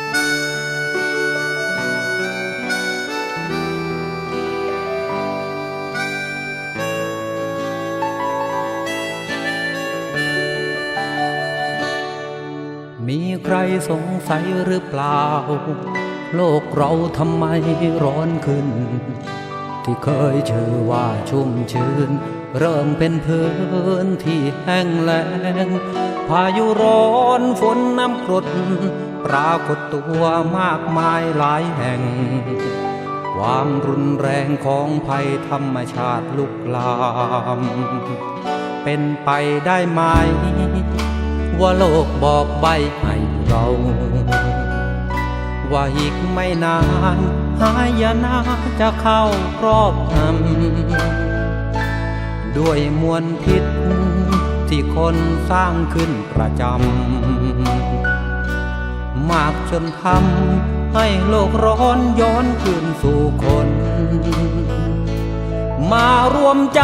มีใครสงสัยหรือเปล่า โลกเราทำไมร้อนขึ้น ที่เคยชื่อว่าชุ่มชื้น เริ่มเป็นพื้นที่แห้งแล้ง พายุร้อนฝนน้ำกรด ปรากฏตัวมากมายหลายแห่ง ความรุนแรงของภัยธรรมชาติลุกลาม เป็นไปได้ไหม ว่าโลกบอกใบให้เรา ว่าอีกไม่นานหายนะจะเข้ารอบงำด้วยมวลพิษ ที่คนสร้างขึ้นประจำ มากจนทำให้โลกร้อนย้อนคืนสู่คน มารวมใจ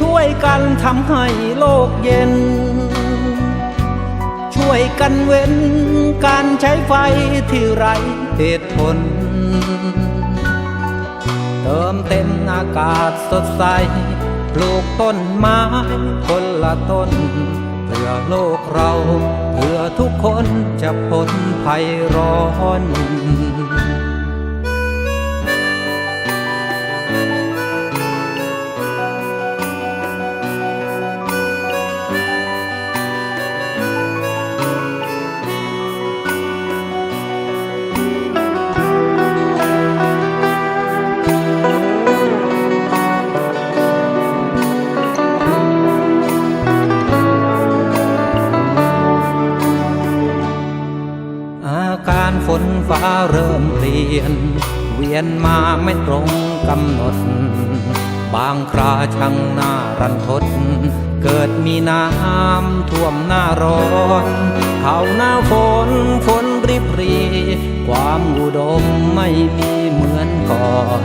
ช่วยกันทำให้โลกเย็น ช่วยกันเว้นการใช้ไฟที่ไรเหตุผล เติมเต็มอากาศสดใส ปลูกต้นไม้คนละต้น เพื่อโลกเรา เพื่อทุกคนจะพ้นภัยร้อน ฝนฟ้าเริ่มเปลี่ยน เวียนมาไม่ตรงกำหนด บางคราช่างหน้ารันทด เกิดมีน้ำท่วมหน้าร้อนเข้าหน้าฝนฝนริบรี ความอุดมไม่มีเหมือนก่อน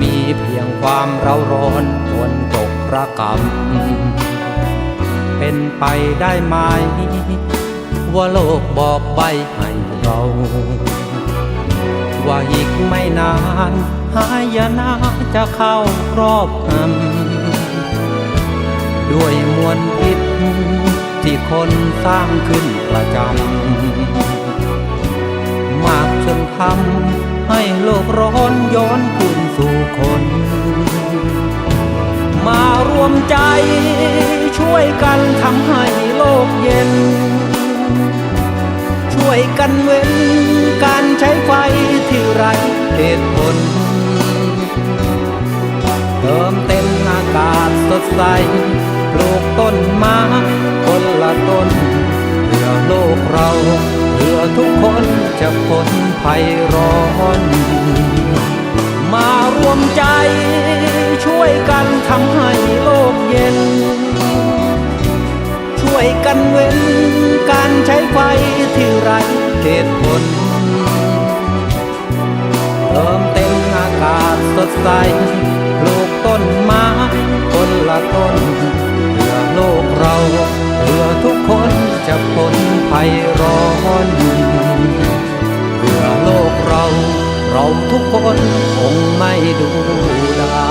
มีเพียงความเร้าร้อนฝนตกระกำเป็นไปได้ไหม ว่าโลกบอกใบให้เรา ว่าอีกไม่นาน หายนะจะเข้าครอบงำด้วยมวลพิษที่คนสร้างขึ้นประจำ มากจนทำให้โลกร้อนย้อนคืนสู่คน มารวมใจช่วยกันทำให้โลกเย็น ยกันเว้น การใช้ไฟที่ไรเหตุผล เติมเต็มอากาศสดใส ปลูกต้นไม้คนละต้นเพื่อโลกเราเพื่อทุกคนจะพ้นภัยร้อนมารวมใจช่วยกันทำให้โลกเย็น ช่วยกันเว้น การใช้ไฟที่ไรเหตุผลเติมเต็มอากาศสดใสปลูกต้นไม้คนละต้นเพื่อโลกเราเพื่อทุกคนจะพ้นภัยร้อนเพื่อโลกเราเราทุกคนคงไม่ดูได้